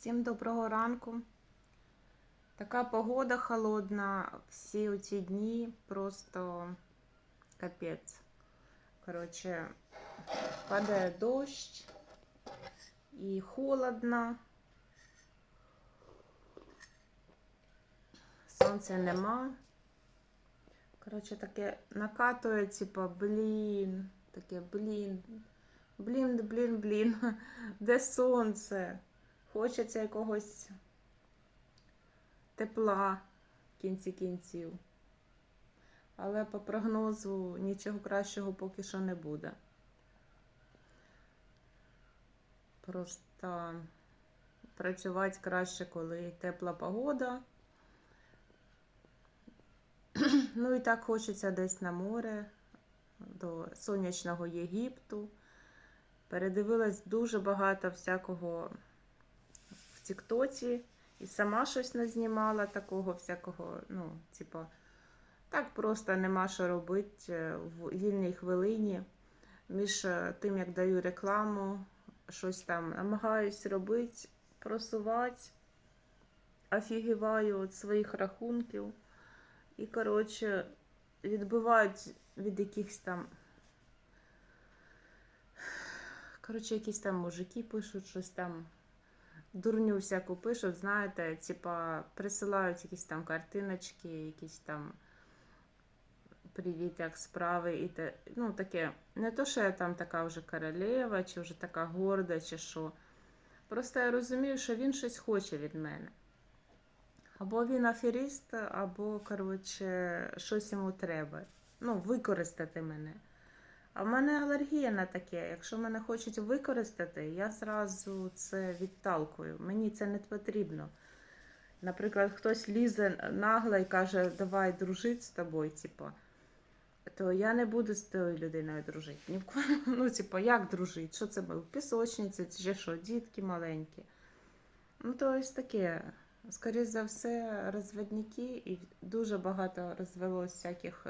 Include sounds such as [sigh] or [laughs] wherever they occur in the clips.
Всім доброго ранку. Така погода холодна, всі оці дні просто капець. Коротше, падає дощ і холодно. Сонця нема. Коротше, таке накатує, типа, блін, таке, блін, блін, блін, блін, [laughs] де сонце? Хочеться якогось тепла в кінці кінців. Але по прогнозу нічого кращого поки що не буде. Просто працювати краще, коли тепла погода. [clears throat] Ну і так хочеться десь на море, до сонячного Єгипту. Передивилась дуже багато всякого Тіктоці і сама щось назнімала такого всякого, ну, типа, так просто нема що робити в вільній хвилині. Між е, тим, як даю рекламу, щось там намагаюсь робити, просувати, офігіваю від своїх рахунків. І, коротше, відбивають від якихось там. Коротше, якісь там мужики пишуть щось там. Дурню всяку пишуть, знаєте, типа присилають якісь там картиночки, якісь там привіт, як справи, і те, ну таке, не то, що я там така вже королева, чи вже така горда, чи що. Просто я розумію, що він щось хоче від мене. Або він аферіст, або, коротше, щось йому треба. Ну, використати мене. А в мене алергія на таке. Якщо мене хочуть використати, я зразу це відталкую. Мені це не потрібно. Наприклад, хтось лізе нагло і каже, давай дружити з тобою, типу, то я не буду з тою людиною дружити. Ні в кого. [laughs] Ну, типу, як дружити? Що це було? Пісочниця чи що, дітки маленькі. Ну, то ось таке. Скоріше за все, розвідники, і дуже багато розвелось всяких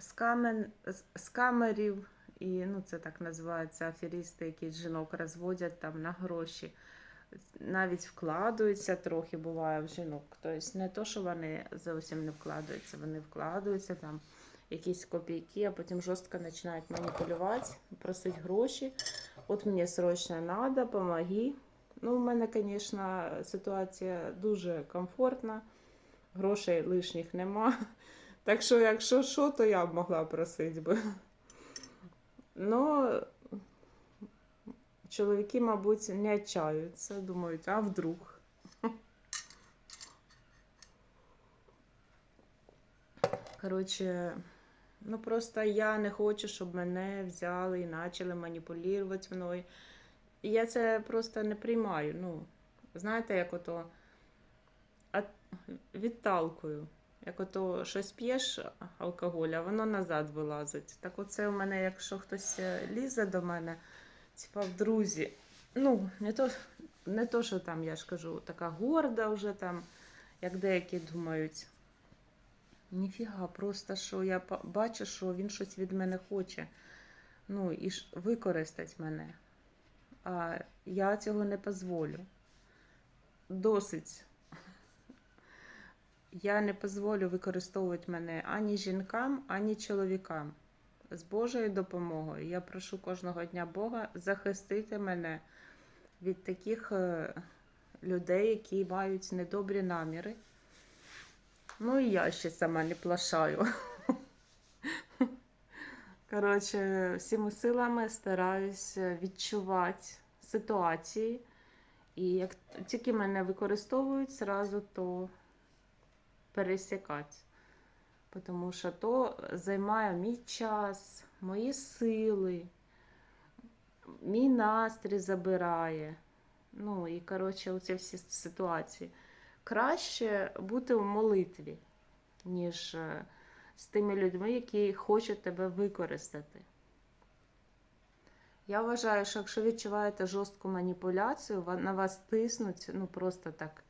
е, скамен, с- скамерів, і ну, це так називається аферісти, які жінок розводять там на гроші. Навіть вкладаються трохи, буває в жінок. Тобто не то, що вони зовсім не вкладаються, вони вкладаються там якісь копійки, а потім жорстко починають маніпулювати, просити гроші. От мені срочно треба, помоги. Ну, в мене, звісно, ситуація дуже комфортна, грошей лишніх нема. Так що, якщо що, то я б могла просити би. Ну, чоловіки, мабуть, не отчаються, думають, а вдруг. Коротше, ну просто я не хочу, щоб мене взяли і почали маніпулювати мною. І я це просто не приймаю. Ну, знаєте, як ото відталкую. Як ото щось п'єш алкоголь, а воно назад вилазить. Так оце у мене, якщо хтось е, лізе до мене, типа в друзі. Ну, не то, не то, що там, я ж кажу, така горда вже там, як деякі думають. Ніфіга, просто що я бачу, що він щось від мене хоче. Ну, і ж використать мене. А я цього не дозволю. Досить. Я не дозволю використовувати мене ані жінкам, ані чоловікам. З Божою допомогою я прошу кожного дня Бога захистити мене від таких е, людей, які мають недобрі наміри. Ну і я ще сама не плашаю. Коротше, всіми силами стараюсь відчувати ситуації. І як тільки мене використовують, зразу то пересікати. Тому що то займає мій час, мої сили, мій настрій забирає. Ну і коротше, оці всі ситуації. Краще бути в молитві, ніж е, з тими людьми, які хочуть тебе використати. Я вважаю, що якщо відчуваєте жорстку маніпуляцію, на вас тиснуть, ну просто так.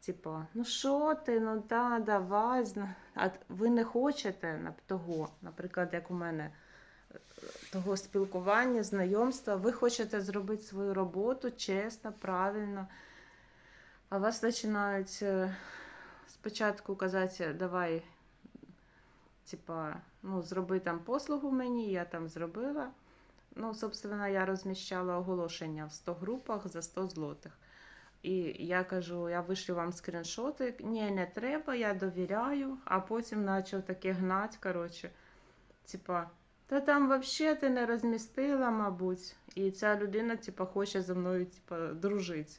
Типа, ну що ти, ну да, давай. А ви не хочете того, наприклад, як у мене того спілкування, знайомства. Ви хочете зробити свою роботу чесно, правильно. А вас починають е, спочатку казати, давай, типа, ну, зроби там послугу мені, я там зробила. Ну, собственно, я розміщала оголошення в 100 групах за 100 злотих. І я кажу, я вишлю вам скріншоти. Ні, не треба, я довіряю, а потім почав таке гнать, коротше. Типа, та там взагалі ти не розмістила, мабуть. І ця людина, типа, хоче зі мною типа, дружити.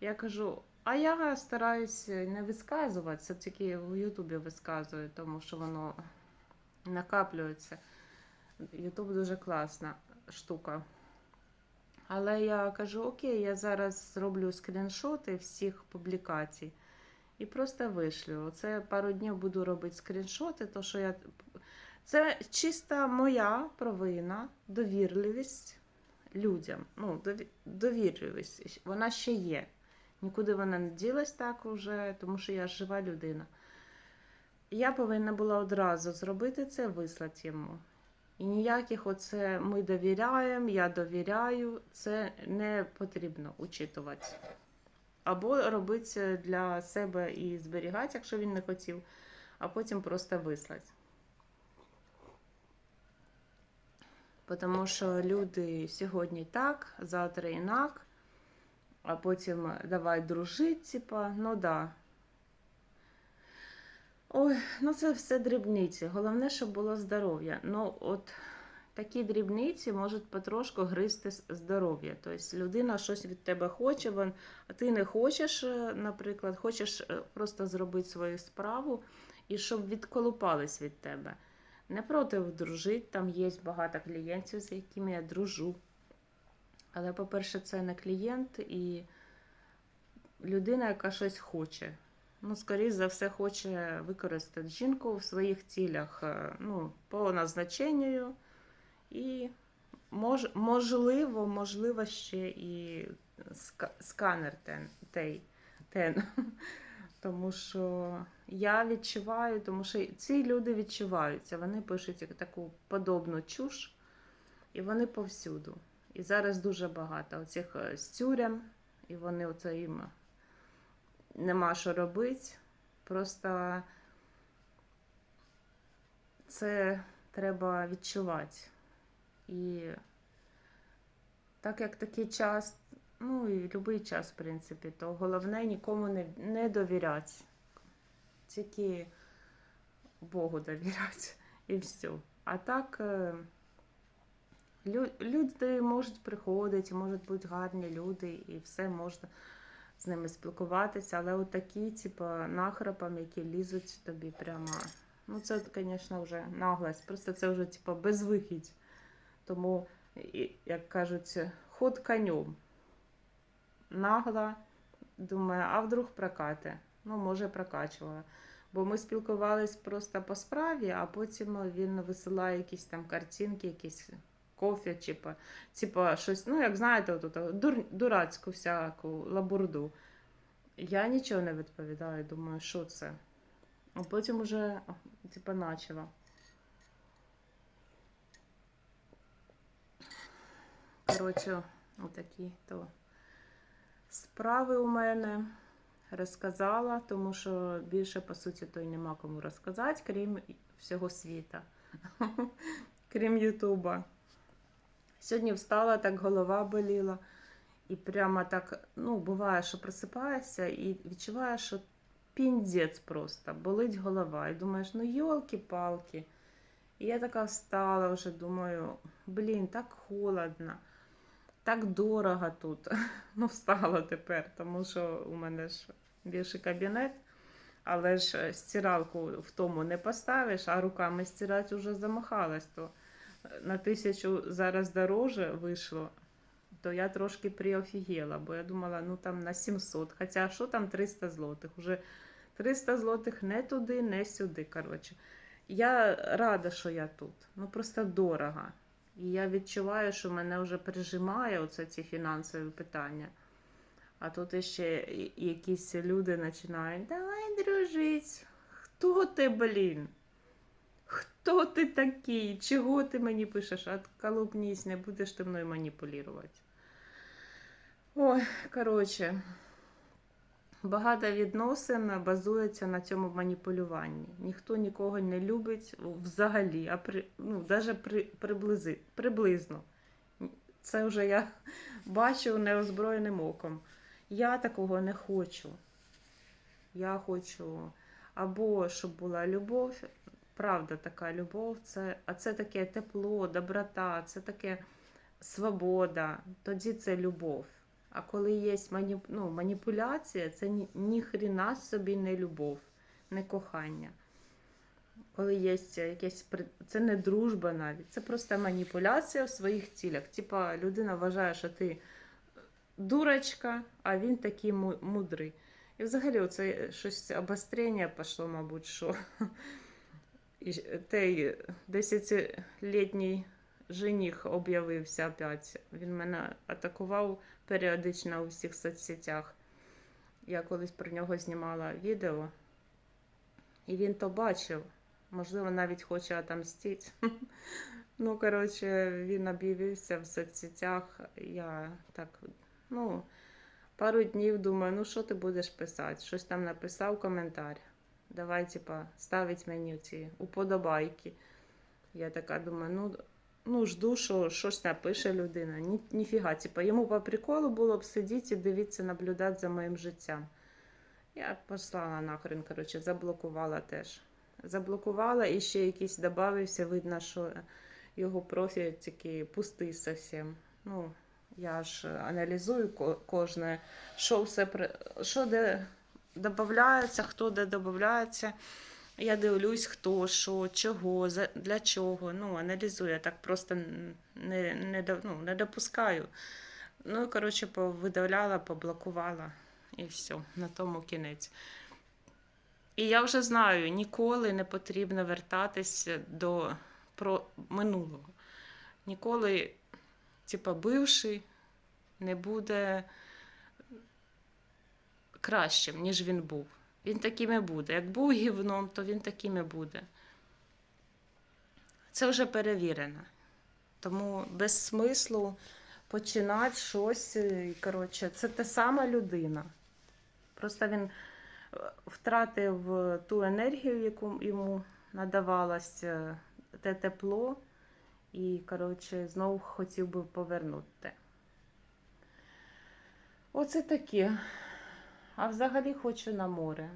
Я кажу, а я стараюсь не висказуватися, тільки в Ютубі висказую, тому що воно накаплюється. Ютуб дуже класна штука. Але я кажу, окей, я зараз зроблю скріншоти всіх публікацій і просто вишлю. Оце пару днів буду робити скріншоти, то що я. Це чиста моя провина, довірливість людям. Ну, довірливість. Вона ще є. Нікуди вона не ділась так уже, тому що я жива людина. Я повинна була одразу зробити це, вислати йому. І ніяких оце ми довіряємо, я довіряю, це не потрібно учитувати. Або робити для себе і зберігати, якщо він не хотів, а потім просто вислати. Тому що люди сьогодні так, завтра інак, а потім давай дружити, типа, ну да. Ой, ну це все дрібниці. Головне, щоб було здоров'я. Ну, от такі дрібниці можуть потрошку гризти здоров'я. Тобто людина щось від тебе хоче, а ти не хочеш, е, наприклад, хочеш е, просто зробити свою справу і щоб відколупались від тебе. Не проти дружити, там є багато клієнтів, з якими я дружу. Але, по-перше, це не клієнт і людина, яка щось хоче. Ну, скоріше за все, хоче використати жінку в своїх цілях, е, ну, по назначенню. І мож, можливо, можливо, ще і сканер тен, тей, тен. [laughs] Тому що я відчуваю, тому що ці люди відчуваються. Вони пишуть таку подобну чуш, і вони повсюду. І зараз дуже багато оцих е, і вони оце нема що робити. Просто це треба відчувати. І так як такий час, ну і будь-який час, в принципі, то головне нікому не, не довіряти. Тільки Богу довіряти і все. А так е, люди можуть приходити, можуть бути гарні люди, і все можна з ними спілкуватися, але от типу, нахрапом, які лізуть тобі прямо. Ну, це, звісно, вже наглость. Просто це вже, типу, безвихідь. Тому, як кажуть, ход конем. Нагла, думаю, а вдруг прокати? Ну, може, прокачувала. Бо ми спілкувались просто по справі, а потім він висилає якісь там картинки, якісь кофе, типа, типа щось, ну, як знаєте, от, дур, дурацьку всяку лабурду. Я нічого не відповідаю, думаю, що це. А потім уже, типа, начала. Коротше, отакі то справи у мене розказала, тому що більше, по суті, то й нема кому розказати, крім всього світа, [laughs] крім Ютуба. Сьогодні встала, так голова боліла, і прямо так, ну, буває, що просипаєшся і відчуваєш, що піндець просто, болить голова. І думаєш, ну йолки-палки. І я така встала вже, думаю, блін, так холодно, так дорого тут. [laughs] Ну, встала тепер, тому що у мене ж більший кабінет, але ж стиралку в тому не поставиш, а руками стирати вже замахалась. То на тисячу зараз дороже вийшло, то я трошки приофігела, бо я думала, ну там на 700. Хоча що там 300 злотих? Уже 300 злотих не туди, не сюди. Коротше. Я рада, що я тут. Ну просто дорого. І я відчуваю, що мене вже прижимає оце ці фінансові питання. А тут ще якісь люди починають, давай дружить. Хто ти, блін? Хто? Ти такий? Чого ти мені пишеш? Отколупнись, не будеш ти мною маніпулювати. Ой, коротше, багато відносин базується на цьому маніпулюванні. Ніхто нікого не любить взагалі, а при, ну, навіть при, приблизи, приблизно. Це вже я бачу неозброєним оком. Я такого не хочу. Я хочу або щоб була любов, правда така любов, це, а це таке тепло, доброта, це таке свобода, тоді це любов. А коли є маніп... ну, маніпуляція, це ні, ні хріна собі не любов, не кохання. Коли є якесь це не дружба навіть, це просто маніпуляція в своїх цілях. Типа людина вважає, що ти дурочка, а він такий мудрий. І взагалі оце щось обострення пішло, мабуть, що [laughs] і той 10-літній жених об'явився опять. Він мене атакував періодично у всіх соцсетях. Я колись про нього знімала відео, і він то бачив. Можливо, навіть хоче отомстити. [laughs] Ну, коротше, він об'явився в соцсетях. Я так, ну, пару днів думаю, ну що ти будеш писати? Щось там написав коментар. Давай, типа, ставить мені ці уподобайки. Я така думаю, ну, ну жду, що щось напише людина. Ні, ніфіга, типа, йому по приколу було б сидіти і дивитися, наблюдати за моїм життям. Я послала нахрен, коротше, заблокувала теж. Заблокувала і ще якийсь додався, видно, що його профіль такий пустий зовсім. Ну, я ж аналізую кожне, що все що де додається, хто де додається. Я дивлюсь, хто, що, чого, для чого. Ну, аналізую, я так просто не, не, ну, не допускаю. Ну, коротше, повидавляла, поблокувала і все, на тому кінець. І я вже знаю, ніколи не потрібно вертатися до про минулого. Ніколи, типа, бивший не буде кращим, ніж він був. Він таким і буде. Як був гівном, то він таким і буде. Це вже перевірено. Тому без смислу починати щось. Коротше, це та сама людина. Просто він е, втратив е, ту енергію, яку йому надавалось, е, те тепло, і, коротше, знову хотів би повернути. Оце таке. А взагалі хочу на море.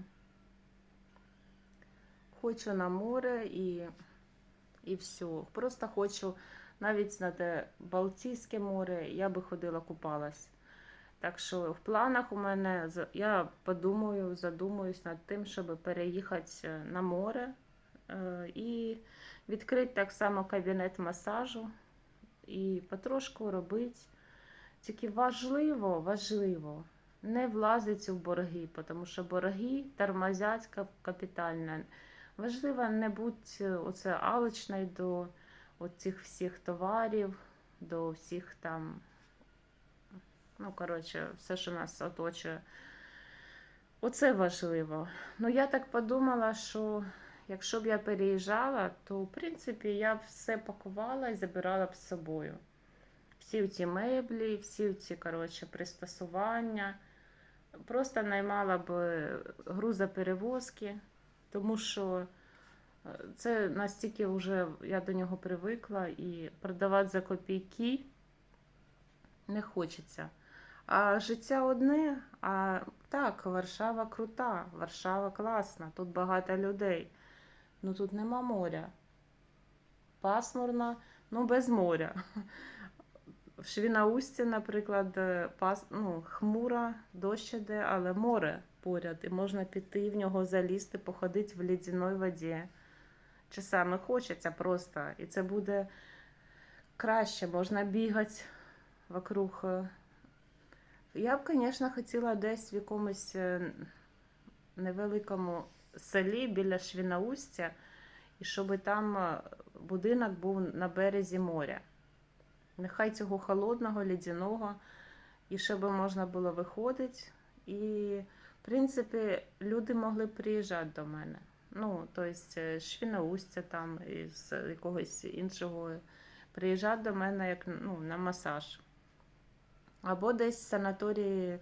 Хочу на море і, і все. Просто хочу навіть на те Балтійське море, я би ходила купалась. Так що в планах у мене я подумаю, задумуюсь над тим, щоб переїхати е, на море е, і відкрити так само кабінет масажу і потрошку робити. Тільки важливо, важливо не влазити в борги, тому що борги тормозять кап- капітально. Важливо не бути оце алчною до цих всіх товарів, до всіх там, ну, коротше, все, що нас оточує. Оце важливо. Ну, я так подумала, що якщо б я переїжджала, то в принципі я б все пакувала і забирала б з собою. Всі ці меблі, всі ці коротше, пристосування. Просто наймала б грузоперевозки, тому що е, це настільки вже я до нього привикла і продавати за копійки не хочеться. А життя одне, а так, Варшава крута, Варшава класна, тут багато людей. Ну тут нема моря. Пасмурно, ну без моря. [laughs] В Швінаусті, наприклад, е, пас, ну, хмура, дощ іде, але море поряд, і можна піти в нього залізти, походити в лідяної воді. Часами хочеться просто, і це буде краще, можна бігати вокруг. Я б, звісно, хотіла десь в якомусь е, невеликому селі біля Швінаустя, і щоб там е, будинок був на березі моря. Нехай цього холодного, лідяного, і щоб можна було виходити. І, в принципі, люди могли приїжджати до мене. Ну, тобто Швіноустя там із якогось іншого приїжджати до мене як ну, на масаж. Або десь в санаторії, е,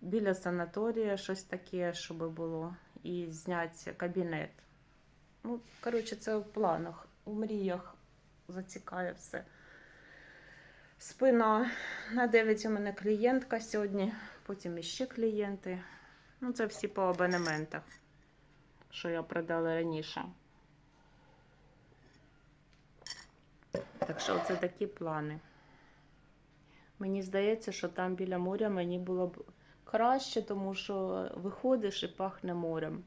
біля санаторія щось таке, щоб було, і зняти кабінет. Ну, коротше, це в планах, у мріях зацікає все. Спина. На 9 у мене клієнтка сьогодні, потім іще клієнти. Ну, це всі по абонементах, що я продала раніше. Так що це такі плани. Мені здається, що там біля моря мені було б краще, тому що виходиш і пахне морем.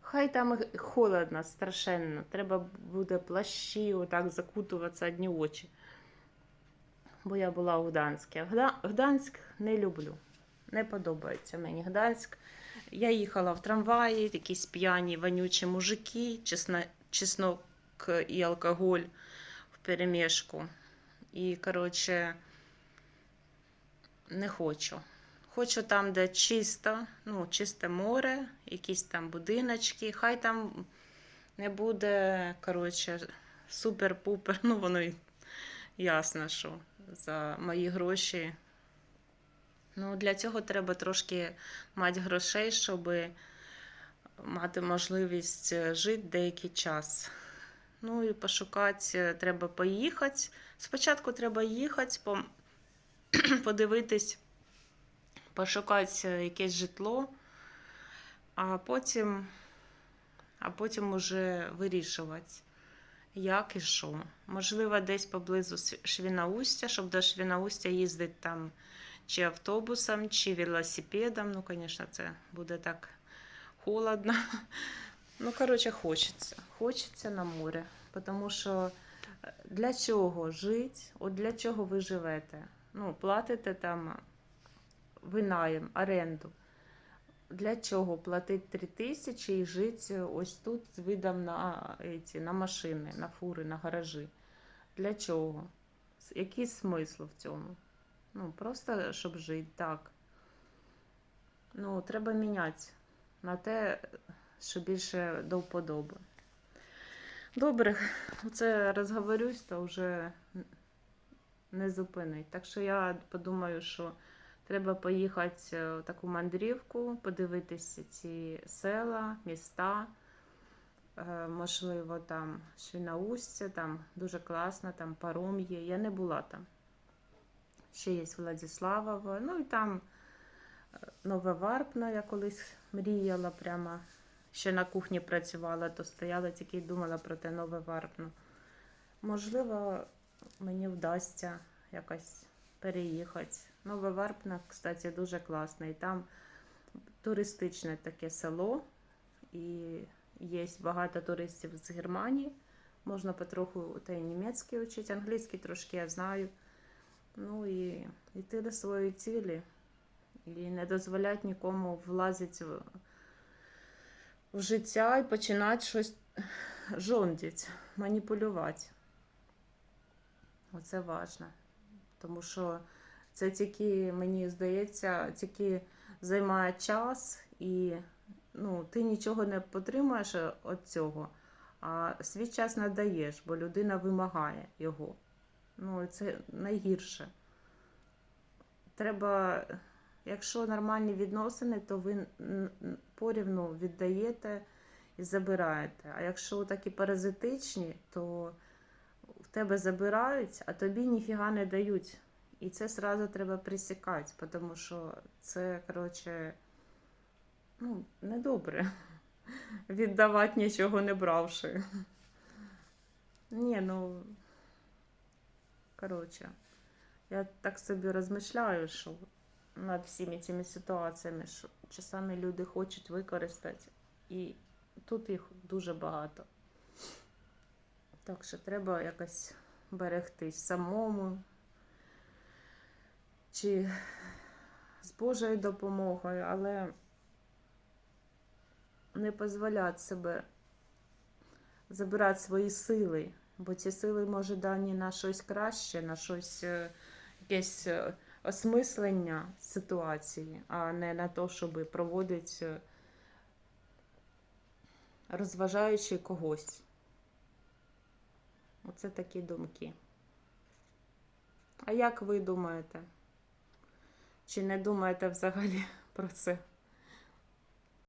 Хай там холодно, страшенно. Треба буде плащі, отак закутуватися одні очі. Бо я була у Гданську. Гданськ не люблю. Не подобається мені Гданськ. Я їхала в трамваї, якісь п'яні, вонючі мужики, чесно, чеснок і алкоголь в перемішку. І, коротше, не хочу. Хочу там, де чисто, ну, чисте море, якісь там будиночки. Хай там не буде, коротше, супер-пупер. Ну, воно й ясно, що за мої гроші. Ну, для цього треба трошки мати грошей, щоб мати можливість е, жити деякий час. Ну і пошукати, е, треба поїхати. Спочатку треба їхати, [clears throat] подивитись, пошукати е, якесь житло, а потім, а потім уже вирішувати, як і що. Можливо, десь поблизу Швінаустя, щоб до Швінаустя їздити там чи автобусом, чи велосипедом. Ну, звісно, це буде так холодно. [laughs] Ну, коротше, хочеться. Хочеться на море. Тому що е, для чого жити? От для чого ви живете? Ну, платите там винаєм, оренду. Для чого платити 3 тисячі і жити ось тут з видом на, ці, на машини, на фури, на гаражі? Для чого? Який смисл в цьому? Ну, просто щоб жити так. Ну, треба міняти на те, що більше до вподоби. Добре, оце розговорюсь, то вже не зупинить. Так що я подумаю, що треба поїхати в таку мандрівку, подивитися ці села, міста. Е, Можливо, там Швінаустя, там дуже класно, там паром є. Я не була там. Ще є Владиславова. Ну і там е, Нове Варпно, я колись мріяла прямо. Ще на кухні працювала, то стояла тільки й думала про те нове Варпно. Можливо, мені вдасться якось переїхати. Нове Варпно, кстати, дуже класно. І там туристичне таке село, і є багато туристів з Германії. Можна потроху та й німецький вчити, англійський трошки я знаю. Ну і йти до своєї цілі. І не дозволяти нікому влазити в, в життя і починати щось жондіть, маніпулювати. Оце важливо. Тому що це тільки, мені здається, тільки займає час і ну, ти нічого не потримаєш від цього, а свій час надаєш, бо людина вимагає його. Ну, це найгірше. Треба, якщо нормальні відносини, то ви порівну віддаєте і забираєте. А якщо такі паразитичні, то в тебе забирають, а тобі ніфіга не дають. І це сразу треба присікати, тому що це, коротше, ну, недобре. [laughs] Віддавати нічого не бравши. Ні, ну. Коротше, я так собі розмишляю, що над всіми цими ситуаціями, що часами люди хочуть використати, і тут їх дуже багато. Так що треба якось берегтись самому, чи з Божою допомогою, але не дозволяти себе забирати свої сили, бо ці сили може дані на щось краще, на щось е, якесь е, осмислення ситуації, а не на те, щоб проводити е, розважаючи когось. Оце такі думки. А як ви думаєте? Чи не думаєте взагалі [laughs] про це?